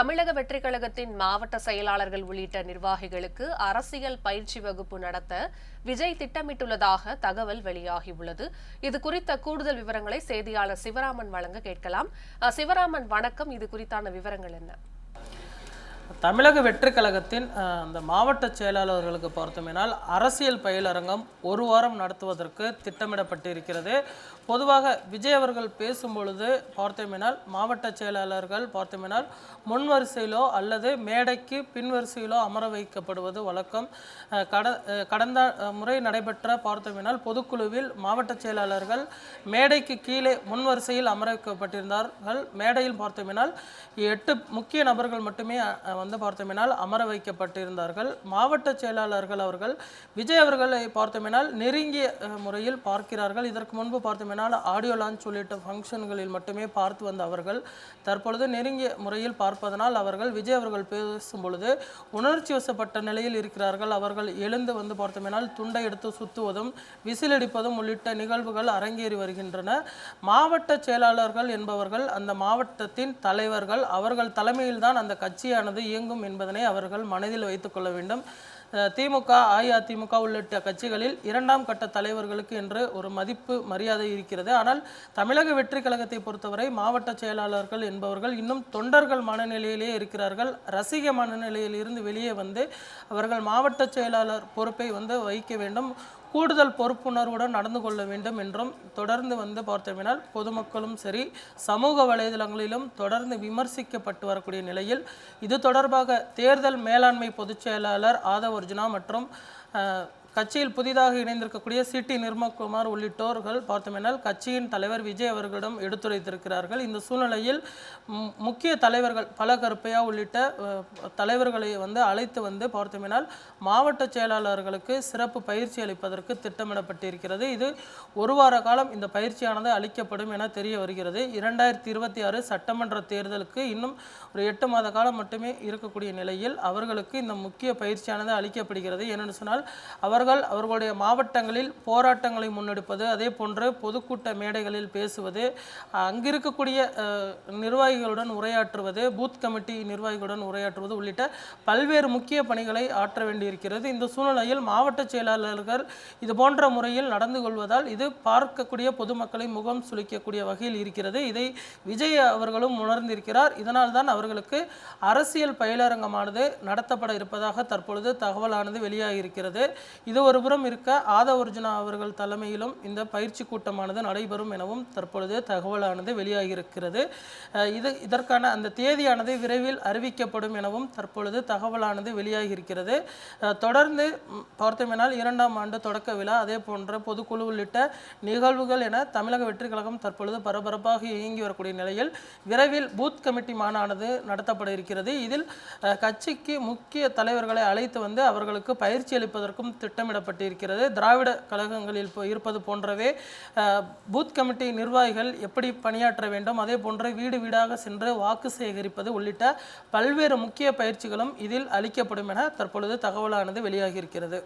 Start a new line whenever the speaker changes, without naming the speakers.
தமிழக வெற்றிக் கழகத்தின் மாவட்ட செயலாளர்கள் உள்ளிட்ட நிர்வாகிகளுக்கு அரசியல் பயிற்சி வகுப்பு நடத்த விஜய் திட்டமிட்டுள்ளதாக தகவல் வெளியாகியுள்ளது. இது குறித்த கூடுதல் விவரங்களை செய்தியாளர் சிவராமன் வழங்க கேட்கலாம். சிவராமன் வணக்கம். இது குறித்தான விவரங்கள் என்ன?
தமிழக வெற்றி கழகத்தின் அந்த மாவட்ட செயலாளர்களுக்கு பார்த்தோமேனால் அரசியல் பயிலரங்கம் ஒரு வாரம் நடத்துவதற்கு திட்டமிடப்பட்டிருக்கிறது. பொதுவாக விஜய் அவர்கள் பேசும் பொழுது பார்த்தோமேனால் மாவட்ட செயலாளர்கள் பார்த்தோமேனால் முன் வரிசையிலோ அல்லது மேடைக்கு பின் வரிசையிலோ அமர வைக்கப்படுவது வழக்கம். கட கடந்த முறை நடைபெற்ற பார்த்தோமேனால் பொதுக்குழுவில் மாவட்ட செயலாளர்கள் மேடைக்கு கீழே முன் வரிசையில் அமர வைக்கப்பட்டிருந்தார்கள். மேடையில் பார்த்தோமேனால் எட்டு முக்கிய நபர்கள் மட்டுமே வந்து பார்த்தோமேனால் அமர வைக்கப்பட்டிருந்தார்கள். மாவட்ட செயலாளர்கள் அவர்கள் விஜய் அவர்களை பார்த்தோமேனால் நெருங்கிய முறையில் பார்க்கிறார்கள். இதற்கு முன்பு பார்த்தோமேனால் ஆடியோ லான்ச் உள்ளிட்ட ஃபங்க்ஷன்களில் மட்டுமே பார்த்து வந்த அவர்கள் தற்பொழுது நெருங்கிய முறையில் பார்ப்பதனால் அவர்கள் விஜய் அவர்கள் பேசும் பொழுது உணர்ச்சி வசப்பட்ட நிலையில் இருக்கிறார்கள். அவர்கள் எழுந்து வந்து பார்த்தோமேனால் துண்டை எடுத்து சுத்துவதும் விசிலடிப்பதும் உள்ளிட்ட நிகழ்வுகள் அரங்கேறி வருகின்றன. மாவட்ட செயலாளர்கள் என்பவர்கள் அந்த மாவட்டத்தின் தலைவர்கள். அவர்கள் தலைமையில்தான் அந்த கட்சியானது இயங்கும் என்பதனை அவர்கள் மனதில் வைத்துக்கொள்ள வேண்டும். திமுக அஇஅதிமுக உள்ளிட்ட கட்சிகளில் இரண்டாம் கட்ட தலைவர்களுக்கு என்று ஒரு மதிப்பு மரியாதை இருக்கிறது. ஆனால் தமிழக வெற்றி கழகத்தை பொறுத்தவரை மாவட்ட செயலாளர்கள் என்பவர்கள் இன்னும் தொண்டர்கள் மனநிலையிலே இருக்கிறார்கள். ரசிக மனநிலையில் இருந்து வெளியே வந்து அவர்கள் மாவட்ட செயலாளர் பொறுப்பை வந்து வைக்க வேண்டும். கூடுதல் பொறுப்புணர்வுடன் நடந்து கொள்ள வேண்டும் என்றும் தொடர்ந்து வந்து பார்த்தோம்னால் பொதுமக்களும் சரி சமூக வலைதளங்களிலும் தொடர்ந்து விமர்சிக்கப்பட்டு வரக்கூடிய நிலையில் இது தொடர்பாக தேர்தல் மேலாண்மை பொதுச் செயலாளர் ஆதவ ஒரிஜினா மற்றும் கட்சியில் புதிதாக இணைந்திருக்கக்கூடிய சிடி நிர்மல்குமார் உள்ளிட்டோர்கள் பார்த்தோமென்றால் கட்சியின் தலைவர் விஜய் அவர்களிடம் எடுத்துரைத்திருக்கிறார்கள். இந்த சூழ்நிலையில் முக்கிய தலைவர்கள் பல கருப்பையா உள்ளிட்ட தலைவர்களை வந்து அழைத்து வந்து பார்த்தோமென்றால் மாவட்ட செயலாளர்களுக்கு சிறப்பு பயிற்சி அளிப்பதற்கு திட்டமிடப்பட்டிருக்கிறது. இது ஒரு வார காலம் இந்த பயிற்சியானது அளிக்கப்படும் என தெரிய வருகிறது. இரண்டாயிரத்தி இருபத்தி ஆறு சட்டமன்ற தேர்தலுக்கு இன்னும் ஒரு எட்டு மாத காலம் மட்டுமே இருக்கக்கூடிய நிலையில் அவர்களுக்கு இந்த முக்கிய பயிற்சியானது அளிக்கப்படுகிறது. ஏனென்று சொன்னால் அவர் அவர்கள் அவர்களுடைய மாவட்டங்களில் போராட்டங்களை முன்னெடுப்பது அதே போன்று பொதுக்கூட்ட மேடைகளில் பேசுவது அங்கு இருக்கக்கூடிய நிர்வாகிகளுடன் உரையாற்றுவது பூத் கமிட்டி நிர்வாகிகளுடன் உரையாற்றுவது உள்ளிட்ட பல்வேறு முக்கிய பணிகளை ஆற்ற வேண்டியிருக்கிறது. இந்த சூழ்நிலையில் மாவட்ட செயலாளர்கள் இது போன்ற முறையில் நடந்து கொள்வதால் இது பார்க்கக்கூடிய பொதுமக்களை முகம் சுளிக்கக்கூடிய வகையில் இருக்கிறது. இதை விஜய் அவர்களும் உணர்ந்திருக்கிறார். இதனால் தான் அவர்களுக்கு அரசியல் பயிலரங்கமானது நடத்தப்பட இருப்பதாக தற்பொழுது தகவலானது வெளியாகியிருக்கிறது. இது ஒருபுறம் இருக்க ஆத அர்ஜுனா அவர்கள் தலைமையிலும் இந்த பயிற்சி கூட்டமானது நடைபெறும் எனவும் தற்பொழுது தகவலானது வெளியாகியிருக்கிறது. இது இதற்கான அந்த தேதியானது விரைவில் அறிவிக்கப்படும் எனவும் தற்பொழுது தகவலானது வெளியாகியிருக்கிறது. தொடர்ந்து பார்த்தோமேனால் இரண்டாம் ஆண்டு தொடக்க விழா அதே போன்ற பொதுக்குழு உள்ளிட்ட நிகழ்வுகள் என தமிழக வெற்றி கழகம் தற்பொழுது பரபரப்பாக இயங்கி வரக்கூடிய நிலையில் விரைவில் பூத் கமிட்டி மாநாடு நடத்தப்பட இருக்கிறது. இதில் கட்சிக்கு முக்கிய தலைவர்களை அழைத்து வந்து அவர்களுக்கு பயிற்சி அளிப்பதற்கும் திட்டமிடப்பட்டிருக்கிறது. திராவிட கழகங்களில் இருப்பது போன்றவே பூத் கமிட்டி நிர்வாகிகள் எப்படி பணியாற்ற வேண்டும் அதே போன்று வீடு வீடாக சென்று வாக்கு சேகரிப்பது உள்ளிட்ட பல்வேறு முக்கிய பயிற்சிகளும் இதில் அளிக்கப்படும் என தற்பொழுது தகவலானது வெளியாகியிருக்கிறது.